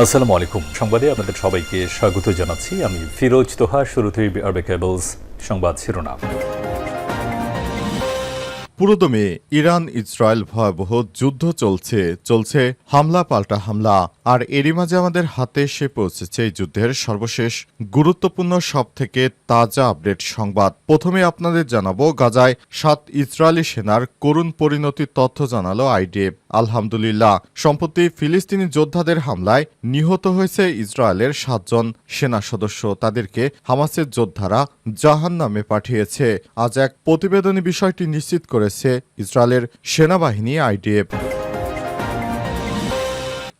আসসালামু আলাইকুম। সংবাদে আপনাদের সবাইকে স্বাগত জানাচ্ছি। আমি ফিরোজ তোহা শুরুতেই আরবে কেবলস সংবাদ শিরোনাম। পুরোদমে ইরান ইসরায়েল ভয়াবহ যুদ্ধ চলছে চলছে হামলা পাল্টা হামলা। আর এরই মাঝে আমাদের হাতে এসে পৌঁছেছে এই যুদ্ধের সর্বশেষ গুরুত্বপূর্ণ সব থেকে তাজা আপডেট সংবাদ। প্রথমে আপনাদের জানাব, গাজায় সাত ইসরায়েলি সেনার করুণ পরিণতির তথ্য জানালো আইডিএফ। আলহামদুলিল্লাহ, সম্প্রতি ফিলিস্তিনি যোদ্ধাদের হামলায় নিহত হয়েছে ইসরায়েলের সাতজন সেনা সদস্য। তাদেরকে হামাসের যোদ্ধারা জাহান নামে পাঠিয়েছে। আজ এক প্রতিবেদনী বিষয়টি নিশ্চিত করেছে ইসরায়েলের সেনাবাহিনী আইডিএফ।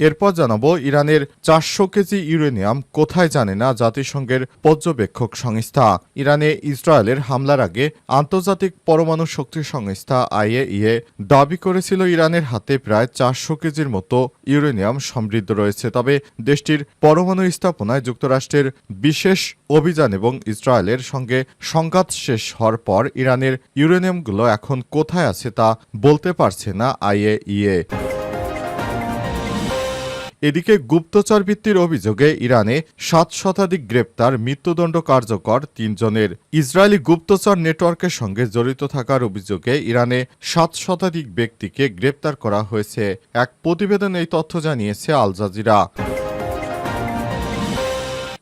এরপর জানাব ইরানের চারশো কেজি ইউরেনিয়াম কোথায় জানে না জাতিসংঘের পর্যবেক্ষক সংস্থা। ইরানে ইসরায়েলের হামলার আগে আন্তর্জাতিক পরমাণু শক্তি সংস্থা আইএইএ দাবি করেছিল ইরানের হাতে প্রায় চারশো কেজির মতো ইউরেনিয়াম সমৃদ্ধ রয়েছে। তবে দেশটির পরমাণু স্থাপনায় যুক্তরাষ্ট্রের বিশেষ অভিযান এবং ইসরায়েলের সঙ্গে সংঘাত শেষ হওয়ার পর ইরানের ইউরেনিয়ামগুলো এখন কোথায় আছে তা বলতে পারছে না আইএইএ। এদিকে গুপ্তচরবৃত্তির অভিযোগে ইরানে সাত শতাধিক গ্রেপ্তার মৃত্যুদণ্ড কার্যকর তিনজনের। ইসরায়েলি গুপ্তচর নেটওয়ার্কের সঙ্গে জড়িত থাকার অভিযোগে ইরানে সাত শতাধিক ব্যক্তিকে গ্রেপ্তার করা হয়েছে। এক প্রতিবেদন এই তথ্য জানিয়েছে আল জাজিরা।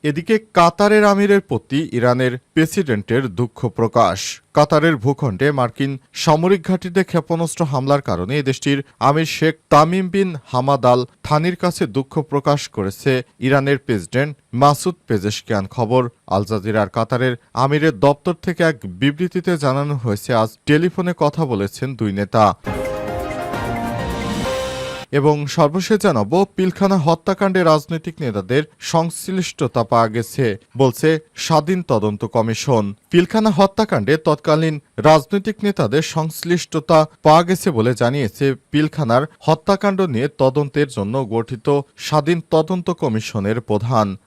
এদিকে কাতারের আমিরের প্রতি ইরানের প্রেসিডেন্টের দুঃখ প্রকাশ। কাতারের ভূখণ্ডে মার্কিন সামরিক ঘাঁটিতে ক্ষেপণাস্ত্র হামলার কারণে দেশটির আমির Sheikh Tamim bin Hamad Al থানির কাছে দুঃখ প্রকাশ করেছে ইরানের প্রেসিডেন্ট মাসুদ পেজেশকিয়ান খবর। আল জাজিরার কাতারের আমিরের দপ্তর থেকে এক বিবৃতিতে জানানো হয়েছে, আজ টেলিফোনে কথা বলেছেন দুই নেতা। এবং সর্বশেষ জানাব, পিলখানা হত্যাকাণ্ডে রাজনৈতিক নেতাদের সংশ্লিষ্টতা পাওয়া গেছে, বলছে স্বাধীন তদন্ত কমিশন। পিলখানা হত্যাকাণ্ডে তৎকালীন রাজনৈতিক নেতাদের সংশ্লিষ্টতা পাওয়া গেছে বলে জানিয়েছে পিলখানার হত্যাকাণ্ড নিয়ে তদন্তের জন্য গঠিত স্বাধীন তদন্ত কমিশনের প্রধান।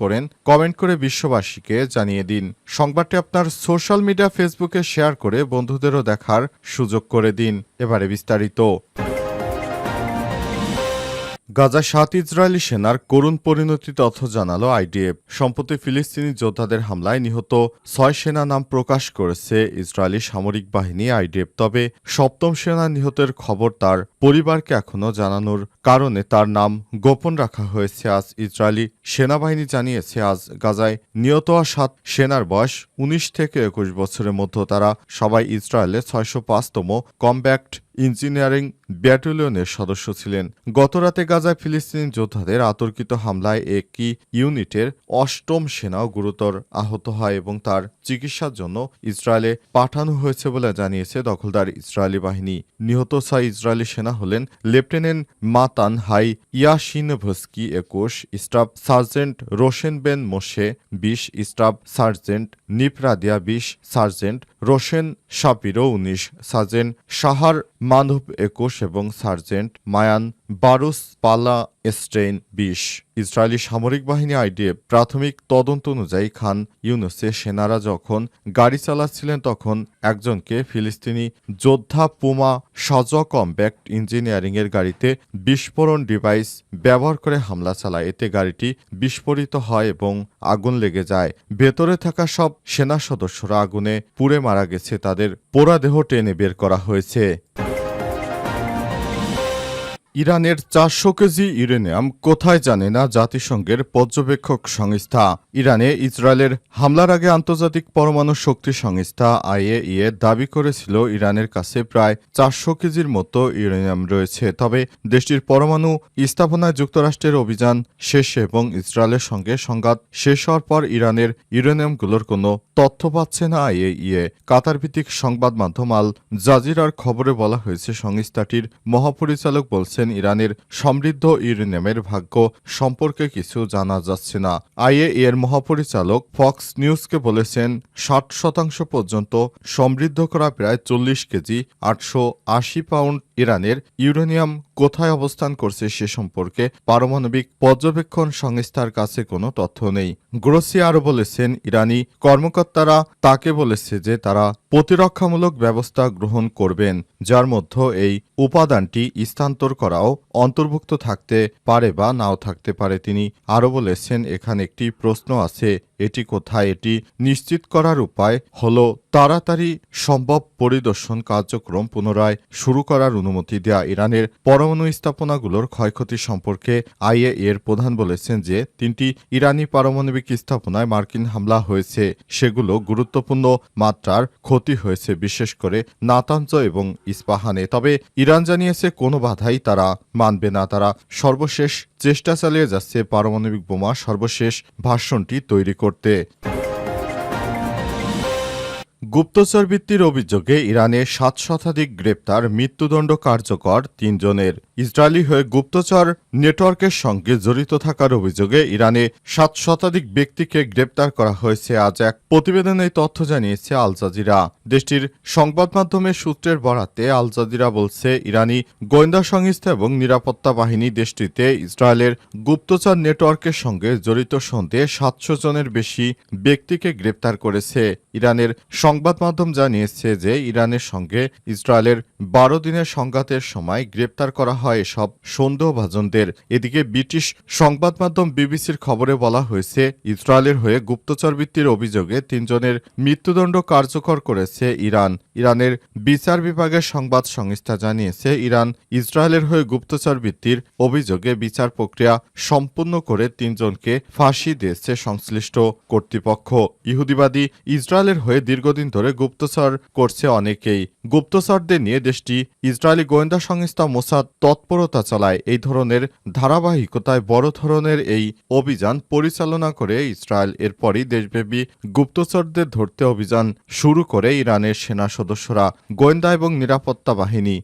করেন কমেন্ট করে বিশ্ববাসীকে জানিয়ে দিন। সংবাদটি আপনার সোশ্যাল মিডিয়া ফেসবুকে শেয়ার করে বন্ধুদেরও দেখার সুযোগ করে দিন। এবারে বিস্তারিত। গাজা সাত ইসরায়েলি সেনার করুণ পরিণতি তথ্য জানালো আইডিএফ। সম্প্রতি ফিলিস্তিনি যোদ্ধাদের হামলায় নিহত ছয় সেনা নাম প্রকাশ করেছে ইসরায়েলি সামরিক বাহিনী আইডিএফ। তবে সপ্তম সেনা নিহতের খবর তার পরিবারকে এখনও জানানোর কারণে তার নাম গোপন রাখা হয়েছে আজ। ইসরায়েলি সেনাবাহিনী জানিয়েছে, আজ গাজায় নিহত সাত সেনার বয়স উনিশ থেকে একুশ বছরের মধ্যে। তারা সবাই ইসরায়েলের ছয়শো পাঁচতম কমব্যাক্ট ইঞ্জিনিয়ারিং ব্যাটালিয়নের সদস্য ছিলেন। গতরাতে গাজায় ফিলিস্তিনি যোদ্ধাদের আতর্কিত হামলায় একই ইউনিটের অষ্টম সেনাও গুরুতর আহত হয় এবং তার চিকিৎসার জন্য ইসরায়েলে পাঠানো হয়েছে বলে জানিয়েছে দখলদার ইসরায়েলি বাহিনী। নিহত ছয় ইসরায়েলি সেনা হলেন lieutenant Matan Hai Yasinovski একুশ, staff sergeant Roshen Ben Moshe বিশ, স্টাফ সার্জেন্ট নিপরাদিয়া বিশ, সার্জেন্ট রোশেন শাপিরো উনিশ, সার্জেন্ট সাহার মানব একুশ এবং সার্জেন্ট মায়ান বারুস পালা স্টেইন বিশ। ইসরায়েলি সামরিক বাহিনী আইডিএফ প্রাথমিক তদন্ত অনুযায়ী খান ইউনুসে সেনারা যখন গাড়ি চালাচ্ছিলেন তখন একজনকে ফিলিস্তিনি যোদ্ধা পুমা সজ কম্প্যাক্ট ইঞ্জিনিয়ারিং এর গাড়িতে বিস্ফোরণ ডিভাইস ব্যবহার করে হামলা চালায়। এতে গাড়িটি বিস্ফোরিত হয় এবং আগুন লেগে যায়। ভেতরে থাকা সব সেনা সদস্যরা আগুনে পুড়ে মারা গেছে। তাদের পোড়া দেহ টেনে বের করা হয়েছে। ইরানের চারশো কেজি ইউরেনিয়াম কোথায় জানে না জাতিসংঘের পর্যবেক্ষক সংস্থা। ইরানে ইসরায়েলের হামলার আগে আন্তর্জাতিক পরমাণু শক্তি সংস্থা আইএইএ দাবি করেছিল ইরানের কাছে প্রায় চারশো কেজির মতো ইউরেনিয়াম রয়েছে। তবে দেশটির পরমাণু স্থাপনায় যুক্তরাষ্ট্রের অভিযান শেষে এবং ইসরায়েলের সঙ্গে সংঘাত শেষ হওয়ার পর ইরানের ইউরেনিয়ামগুলোর কোনো তথ্য পাচ্ছে না আইএইএ। কাতার ভিত্তিক সংবাদ মাধ্যম আল জাজিরার খবরে বলা হয়েছে, সংস্থাটির মহাপরিচালক বলছেন বলছেন ইরানের সমৃদ্ধ ইউরেনিয়ামের ভাগ্য সম্পর্কে কিছু জানা যাচ্ছে না। আইএ এর মহাপরিচালক ফক্স নিউজকে বলেছেন, ষাট শতাংশ পর্যন্ত সমৃদ্ধ করা প্রায় চল্লিশ কেজি, আটশো আশি পাউন্ড ইরানের ইউরেনিয়াম কোথায় অবস্থান করছে সে সম্পর্কে পারমাণবিক পর্যবেক্ষণ সংস্থার কাছে কোনো তথ্য নেই। গ্রোসি আরও বলেছেন, ইরানি কর্মকর্তারা তাকে বলেছে যে তারা প্রতিরক্ষামূলক ব্যবস্থা গ্রহণ করবেন, যার মধ্যে এই উপাদানটি স্থানান্তর করাও অন্তর্ভুক্ত থাকতে পারে বা নাও থাকতে পারে। তিনি আরও বলেছেন, এখানে একটি প্রশ্ন আছে এটি কোথায় এটি নিশ্চিত করার উপায় হল তাড়াতাড়ি সম্ভব পরিদর্শন কার্যক্রম পুনরায় শুরু করার অনুমতি দেয়া। ইরানের পরমাণু স্থাপনাগুলোর ক্ষয়ক্ষতি সম্পর্কে আইএ এর প্রধান বলেছেন যে তিনটি ইরানি পারমাণবিক স্থাপনায় মার্কিন হামলা হয়েছে। সেগুলো গুরুত্বপূর্ণ মাত্রার ক্ষতি হয়েছে, বিশেষ করে নাতাঞ্জ এবং ইস্পাহানে। তবে ইরান জানিয়েছে কোনো বাধাই তারা মানবে না। তারা সর্বশেষ চেষ্টা চালিয়ে যাচ্ছে পারমাণবিক বোমা সর্বশেষ ভাষণটি তৈরি করতে। গুপ্তচর বৃত্তির অভিযোগে ইরানে সাত শতাধিক গ্রেপ্তার মৃত্যুদণ্ড কার্যকর, তিনজনের ইসরায়েলি হয়ে গুপ্তচর নেটওয়ার্কের সঙ্গে জড়িত থাকার অভিযোগে ইরানে সাত শতাধিক ব্যক্তিকে গ্রেপ্তার করা হয়েছে আজ এক প্রতিবেদনে তথ্য জানিয়েছে আল জাজিরা। দেশটির সংবাদ মাধ্যমের সূত্রের বরাতে আল জাজিরা বলছে, ইরানি গোয়েন্দা সংস্থা এবং নিরাপত্তা বাহিনী দেশটিতে ইসরায়েলের গুপ্তচর নেটওয়ার্কের সঙ্গে জড়িত সন্দেহে সাতশো জনের বেশি ব্যক্তিকে গ্রেপ্তার করেছে। ইরানের সংবাদ মাধ্যম জানিয়েছে যে ইরানের সঙ্গে ইসরায়েলের বারো দিনের সংঘাতের সময় গ্রেপ্তার করা হয় এসব সন্দেহভাজনদের। এদিকে ব্রিটিশ সংবাদ মাধ্যম বিবিসির খবরে বলা হয়েছে, ইসরায়েলের হয়ে গুপ্তচর বৃত্তির অভিযোগে তিনজনের মৃত্যুদণ্ড কার্যকর করেছে ইরান। ইরানের বিচার বিভাগের সংবাদ সংস্থা জানিয়েছে, ইরান ইসরায়েলের হয়ে গুপ্তচর বৃত্তির অভিযোগে বিচার প্রক্রিয়া সম্পূর্ণ করে তিনজনকে ফাঁসি দিয়েছে সংশ্লিষ্ট কর্তৃপক্ষ। ইহুদিবাদী ইসরায়েলের হয়ে দীর্ঘদিন ধরে গুপ্তচর করছে অনেকেই। গুপ্তচরদের নিয়ে দেশটি ইসরায়েলি গোয়েন্দা সংস্থা মোসাদ তৎপরতা চালায়। এই ধরনের ধারাবাহিকতায় বড় ধরনের এই অভিযান পরিচালনা করে ইসরায়েল। এরপরই দেশব্যাপী গুপ্তচরদের ধরতে অভিযান শুরু করে ইরানের সেনা সদস্যরা, গোয়েন্দা এবং নিরাপত্তা বাহিনী।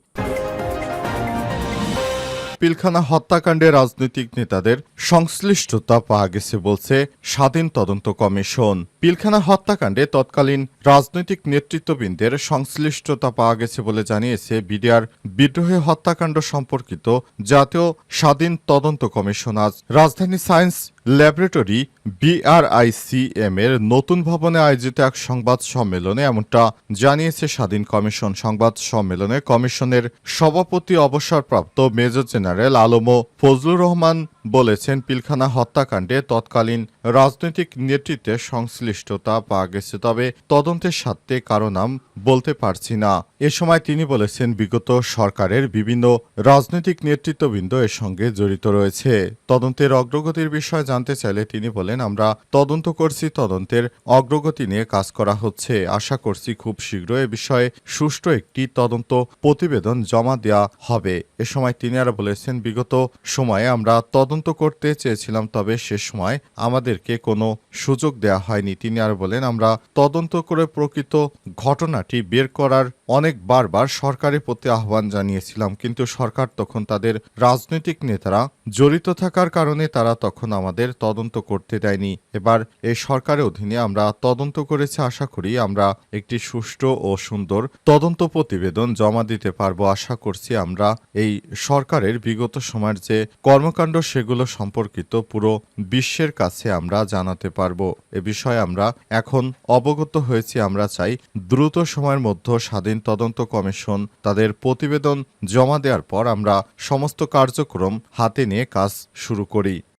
পিলখানা হত্যাকাণ্ডে রাজনৈতিক নেতাদের সংশ্লিষ্টতা পাওয়া গেছে বলছে স্বাধীন তদন্ত কমিশন। পিলখানা হত্যাকাণ্ডে তৎকালীন রাজনৈতিক নেতৃত্ববৃন্দের সংশ্লিষ্টতা পাওয়া গেছে বলে জানিয়েছে বিডিআর বিদ্রোহী হত্যাকাণ্ড সম্পর্কিত জাতীয় স্বাধীন তদন্ত কমিশন। আজ রাজধানী সায়েন্স ল্যাবরেটরি বিআরআইসিএম এর নতুন ভবনে আয়োজিত এক সংবাদ সম্মেলনে এমনটা জানিয়েছে স্বাধীন কমিশন। সংবাদ সম্মেলনে কমিশনের সভাপতি অবসরপ্রাপ্ত মেজর জেনারেল আলমো ফজলুর রহমান বলেছেন, পিলখানা হত্যাকাণ্ডে তৎকালীন রাজনৈতিক নেতৃত্বের সংশ্লিষ্টতা পাওয়া গেছে, তবে তদন্তের স্বার্থে কারও নাম বলতে পারছি না। এ সময় তিনি বলেছেন, বিগত সরকারের বিভিন্ন রাজনৈতিক নেতৃত্ববৃন্দ এর সঙ্গে জড়িত রয়েছে। তদন্তের অগ্রগতির বিষয়ে জানতে চাইলে তিনি বলেন, আমরা তদন্ত করছি, তদন্তের অগ্রগতি নিয়ে কাজ করা হচ্ছে। আশা করছি খুব শীঘ্র এ বিষয়ে সুষ্ঠু একটি তদন্ত প্রতিবেদন জমা দেওয়া হবে। এ সময় তিনি আর বলেছেন, বিগত সময়ে আমরা তদন্ত করতে চেয়েছিলাম, তবে সে সময় আমাদেরকে কোনো সুযোগ দেওয়া হয়নি। তিনি আর বলেন, আমরা তদন্ত করে প্রকৃত ঘটনাটি বের করার অনেক বারবার সরকারের প্রতি আহ্বান জানিয়েছিলাম, কিন্তু সরকার তখন তাদের রাজনৈতিক নেতারা জড়িত থাকার কারণে তারা তখন আমাদের তদন্ত করতে দেয়নি। এবার এই সরকারের অধীনে আমরা তদন্ত করেছি, আশা করি আমরা একটি সুষ্ঠু ও সুন্দর তদন্ত প্রতিবেদন জমা দিতে পারব। আশা করছি আমরা এই সরকারের বিগত সময়ের যে কর্মকাণ্ড, সেগুলো সম্পর্কিত পুরো বিশ্বের কাছে আমরা জানাতে পারব। এ বিষয়ে আমরা এখন অবগত হয়েছি, আমরা চাই দ্রুত সময়ের মধ্যে স্বাধীন তদন্ত কমিশন তাদের প্রতিবেদন জমা দেওয়ার পর আমরা সমস্ত কার্যক্রম হাতে নিয়ে কাজ শুরু করি।